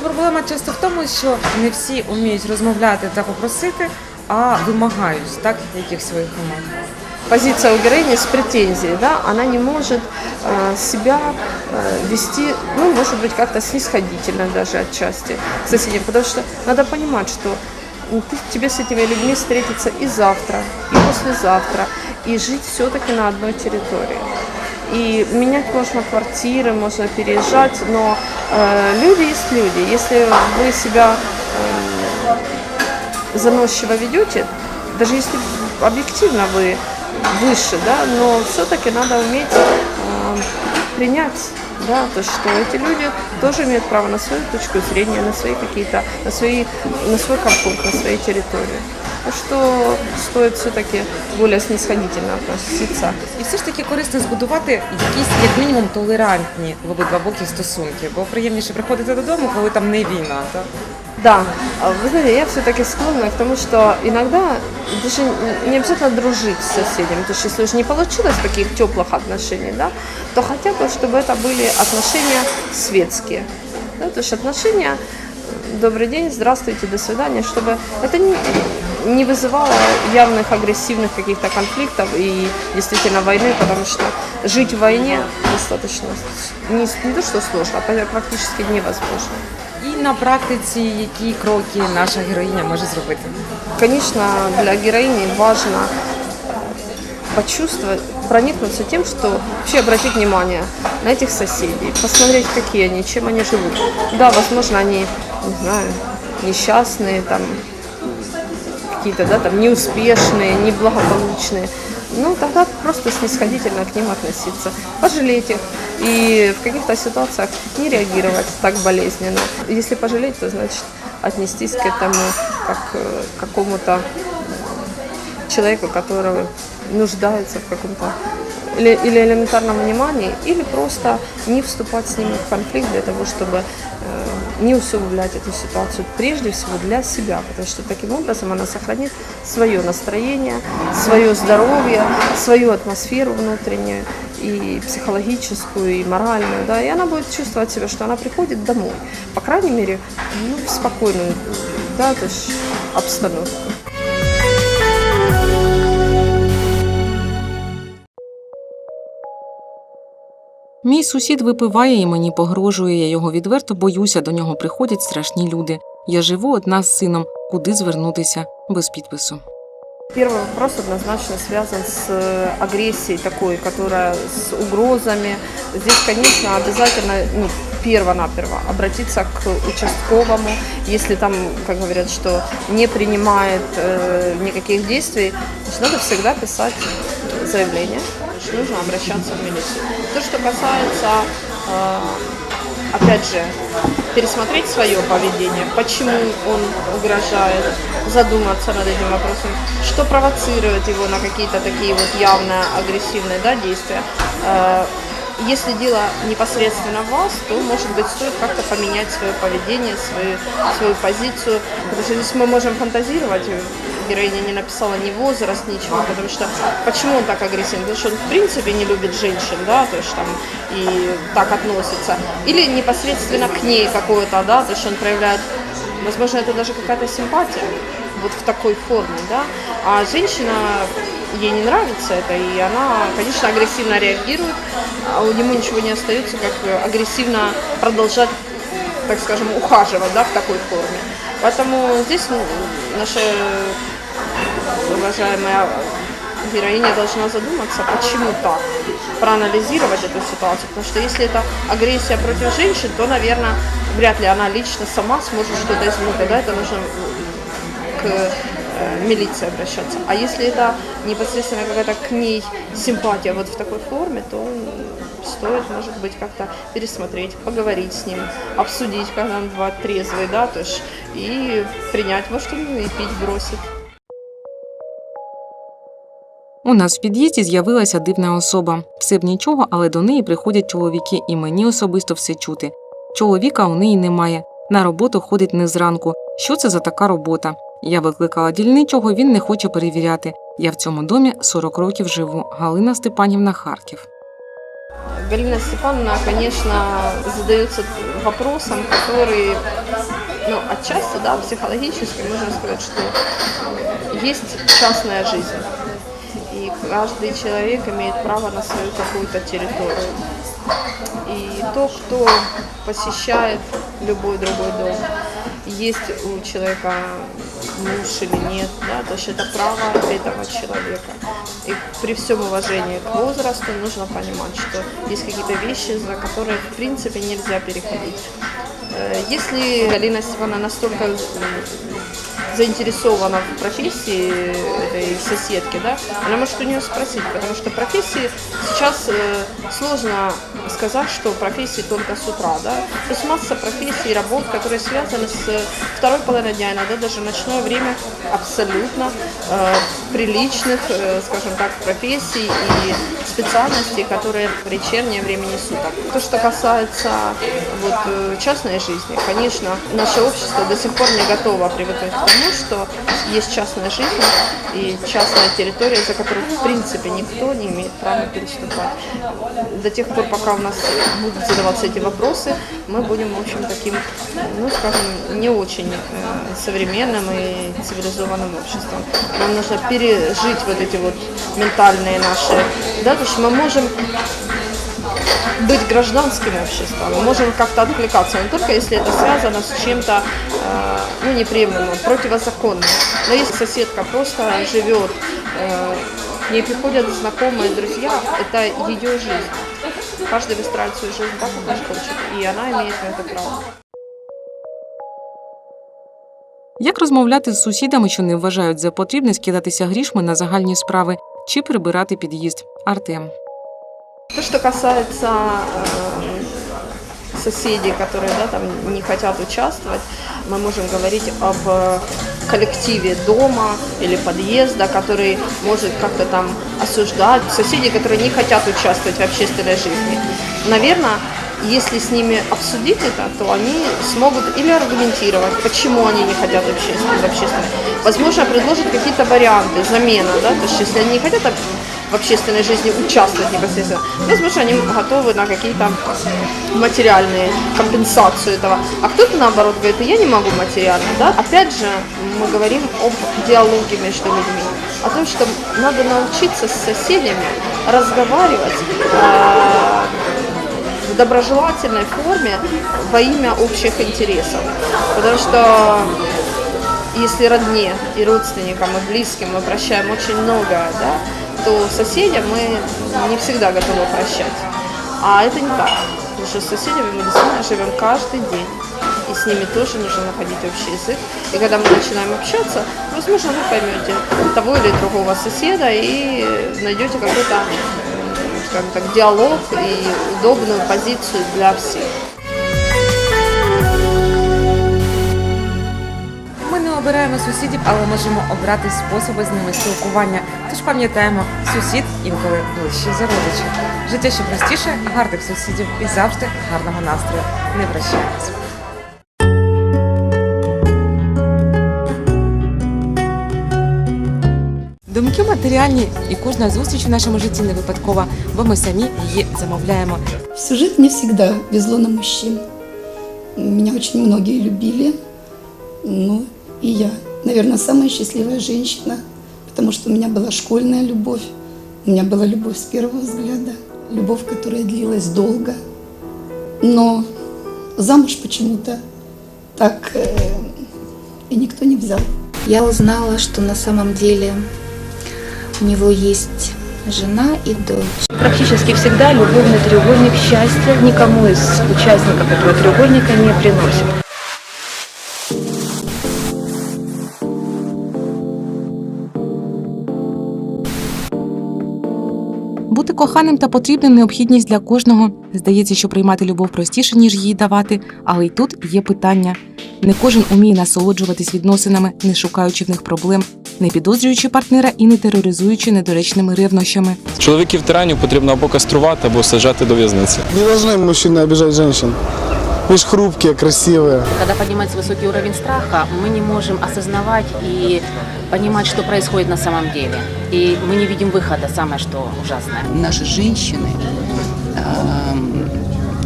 Просто проблема часто в тому, що не всі вміють розмовляти та попросити, а вимагають так яких своїх вимог. позиция у героини с претензией, да, она не может э, себя э, вести, ну, может быть, как-то снисходительно даже отчасти к соседям, потому что надо понимать, что ну, ты- тебе с этими людьми встретиться и завтра, и послезавтра, и жить все-таки на одной территории. И менять можно квартиры, можно переезжать, но э, люди есть люди. Если вы себя эм, заносчиво ведете, даже если объективно вы выше, да, но все-таки надо уметь э, принять, да, то, что эти люди тоже имеют право на свою точку зрения, на свои какие-то, на свои, на свой комфорт, на своей территории. Так что стоит все-таки более снисходительно относиться І все ж таки корисно збудувати якісь, як мінімум, толерантні в обидва боки стосунки, бо приємніше приходити додому, коли там не війна. Так? Да, а вы знаете, я все-таки склонна к тому, что иногда даже не обязательно дружить с соседями. То есть если уже не получилось таких теплых отношений, да, то хотя бы, чтобы это были отношения светские. Да, то есть отношения добрый день, здравствуйте, до свидания, чтобы это не, не вызывало явных агрессивных каких-то конфликтов и действительно войны, потому что жить в войне достаточно не, не то что сложно, а практически невозможно. І на практиці, які кроки наша героїня може зробити. Конечно, для героини важно почувствовать, проникнуться тем, что вообще обратить внимание на этих соседей, посмотреть, какие они, чем они живут. Да, возможно, они, не знаю, несчастные, там, какие-то, да, там, неуспешные, неблагополучные. Ну, тогда просто снисходительно к ним относиться, пожалеть их и в каких-то ситуациях не реагировать так болезненно. Если пожалеть, то значит отнестись к этому как э, к какому-то человеку, который нуждается в каком-то или, или элементарном внимании, или просто не вступать с ними в конфликт для того, чтобы э, не усугублять эту ситуацию, прежде всего для себя, потому что таким образом она сохранит свое настроение, свое здоровье, свою атмосферу внутреннюю и психологическую, и моральную, да, и она будет чувствовать себя, что она приходит домой, по крайней мере, ну, в спокойную, да, то есть обстановку. Мій сусід випиває і мені погрожує. Я його відверто боюся. До нього приходять страшні люди. Я живу одна з сином. Куди звернутися без підпису? Первый вопрос однозначно связан с э, агрессией такой, которая с угрозами. Здесь, конечно, обязательно ну, перво-наперво обратиться к участковому, если там, как говорят, что не принимает э, никаких действий, значит, надо всегда писать заявление, что нужно обращаться в милицию. То, что касается э, опять же, пересмотреть свое поведение, почему он угрожает, задуматься над этим вопросом, что провоцирует его на какие-то такие вот явно агрессивные да, действия. Э, Если дело непосредственно вас, то, может быть, стоит как-то поменять свое поведение, свою, свою позицию. Потому что здесь мы можем фантазировать, героиня не написала ни возраст, ничего, потому что почему он так агрессивен? Потому что он в принципе не любит женщин, да, то есть там и так относится. Или непосредственно к ней какое-то, да, то есть он проявляет, возможно, это даже какая-то симпатия вот в такой форме, да, а женщина ей не нравится это, и она, конечно, агрессивно реагирует, а у него ничего не остается, как агрессивно продолжать, так скажем, ухаживать, да, в такой форме. Поэтому здесь ну, наша уважаемая героиня должна задуматься, почему так, проанализировать эту ситуацию, потому что если это агрессия против женщин, то, наверное, вряд ли она лично сама сможет что-то изменить, тогда это нужно к э, милиции обращаться. А если это непосредственно какая-то к ней симпатия вот в такой форме, то стоит, может быть, как-то пересмотреть, поговорить с ним, обсудить, когда он бывает трезвый, да, то есть, и принять, может, он и пить бросит. У нас в під'їзді з'явилася дивна особа. Все б нічого, але до неї приходять чоловіки, і мені особисто все чути. Чоловіка у неї немає. На роботу ходить не зранку. Що це за така робота? Я викликала дільничого, він не хоче перевіряти. Я в цьому домі 40 років живу. Галина Степанівна Харків. Галина Степановна, конечно, задается вопросом, который, ну, отчасти, да, психологически можно сказать, что есть частная жизнь. Каждый человек имеет право на свою какую-то территорию. И то, кто посещает любой другой дом, есть у человека муж или нет, да, то есть это право этого человека. И при всем уважении к возрасту нужно понимать, что есть какие-то вещи, за которые в принципе нельзя переходить. Э, Если Галина Степановна настолько заинтересована в профессии этой соседки, да, она может у нее спросить, потому что профессии сейчас э, сложно сказать, что профессии только с утра, да, то есть масса профессий работ, которые связаны с второй половиной дня, иногда даже ночное время абсолютно э, приличных, э, скажем так, профессий и специальностей, которые в вечернее время несут. То, что касается вот, э, частной жизни, конечно, наше общество до сих пор не готово привыкнуть к тому, что есть частная жизнь и частная территория, за которую в принципе никто не имеет права переступать. До тех пор, пока у нас будут задаваться эти вопросы, мы будем, в общем, таким, ну, скажем, не очень э, современным и цивилизованным обществом. Нам нужно пережить вот эти вот ментальные наши, да, то есть мы можем быть гражданским обществом, мы можем как-то откликаться, но только если это связано с чем-то э, ну, неприемлемым, противозаконным. Но если соседка просто живет, э, к ней приходят знакомые, друзья, это ее жизнь. Каждый выстраивает свою жизнь так, как он хочет, и она имеет на это право. Як розмовляти з сусідами, що не вважають за потрібне скидатися грішми на загальні справи чи прибирати під'їзд? Артем. То, что касается э, соседей, которые да, там не хотят участвовать, мы можем говорить об э, коллективе дома или подъезда, который может как-то там осуждать соседей, которые не хотят участвовать в общественной жизни. Наверное, если с ними обсудить это, то они смогут или аргументировать, почему они не хотят общественной, общественной. Возможно, предложат какие-то варианты, замена, да, то есть если они не хотят об- в общественной жизни участвовать непосредственно, возможно, они готовы на какие-то материальные компенсацию этого. А кто-то наоборот говорит, я не могу материально, да. Опять же, мы говорим об диалоге между людьми, о том, что надо научиться с соседями разговаривать э, в доброжелательной форме во имя общих интересов. Потому что если родне и родственникам, и близким мы прощаем очень многое, да, то соседям мы не всегда готовы прощать. А это не так. Потому что с соседями мы действительно живем каждый день. И с ними тоже нужно находить общий язык. И когда мы начинаем общаться, возможно, вы поймете того или другого соседа и найдете какой-то, скажем так, диалог и удобную позицию для всех. Не сусідів, але можемо обрати способи з ними спілкування. Тож пам'ятаємо, сусід інколи ближче за родича. Життя ще простіше, гарних сусідів і завжди гарного настрою. Не прощаємось. Думки матеріальні, і кожна зустріч у нашому житті не випадкова, бо ми самі її замовляємо. Всю жизнь мне всегда везло на мужчин. Меня очень многие любили. Ну, и я, наверное, самая счастливая женщина, потому что у меня была школьная любовь. У меня была любовь с первого взгляда. Любовь, которая длилась долго. Но замуж почему-то так э, и никто не взял. Я узнала, что на самом деле у него есть жена и дочь. Практически всегда любовный треугольник счастья никому из участников этого треугольника не приносит. Бути коханим та потрібним необхідність для кожного. Здається, що приймати любов простіше, ніж її давати, але й тут є питання. Не кожен уміє насолоджуватись відносинами, не шукаючи в них проблем, не підозрюючи партнера і не тероризуючи недоречними ревнощами. Чоловіків тиранів потрібно або каструвати, або саджати до в'язниці. Не должны не обіжати женщин. Мы ж хрупкие, красивые. Когда поднимается высокий уровень страха, мы не можем осознавать и понимать, что происходит на самом деле. И мы не видим выхода, самое что ужасное. наши женщины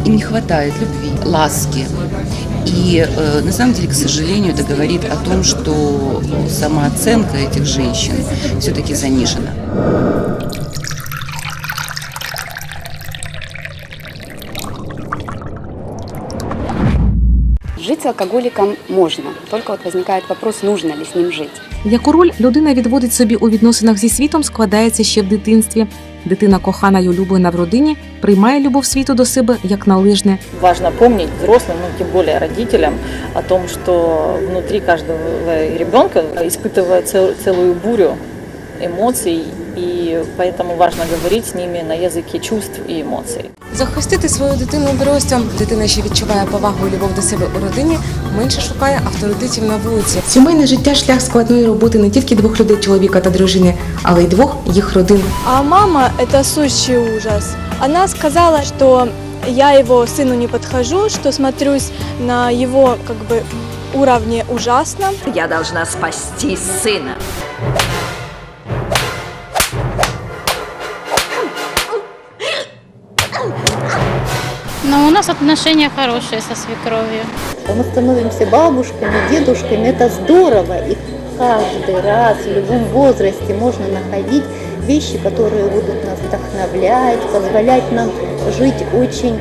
им не хватает любви, ласки. И э, на самом деле, к сожалению, это говорит о том, что самооценка этих женщин все-таки занижена. Жить с алкоголиком можно, только вот возникает вопрос, нужно ли с ним жить. Яку роль людина відводить собі у відносинах зі світом, складається ще в дитинстві. Дитина кохана й улюблена в родині, приймає любов світу до себе як належне. Важно помнить взрослым, ну тем более родителям, о том, что внутри каждого ребенка испытывает цел- целую бурю эмоций, и поэтому важно говорить с ними на языке чувств и эмоций. Захистити свою дитину дорослям, дитина, що відчуває повагу і любов до себе у родині, менше шукає авторитетів на вулиці. Сімейне життя шлях складної роботи не тільки двох людей, чоловіка та дружини, але й двох їх родин. А мама – это сущий ужас. Она сказала, что я его сыну не подхожу, что смотрюсь на его как бы уровне ужасно. Я должна спасти сына. Но у нас отношения хорошие со свекровью. Мы становимся бабушками, дедушками, это здорово. И каждый раз, в любом возрасте можно находить вещи, которые будут нас вдохновлять, позволять нам жить очень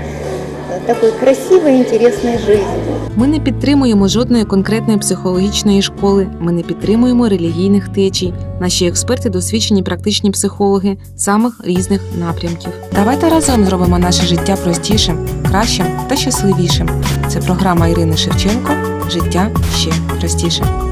такой красивой, интересной жизнью. Ми не підтримуємо жодної конкретної психологічної школи. Ми не підтримуємо релігійних течій. Наші експерти досвідчені практичні психологи самих різних напрямків. Давайте разом зробимо наше життя простішим, кращим та щасливішим. Це програма Ірини Шевченко Життя ще простіше.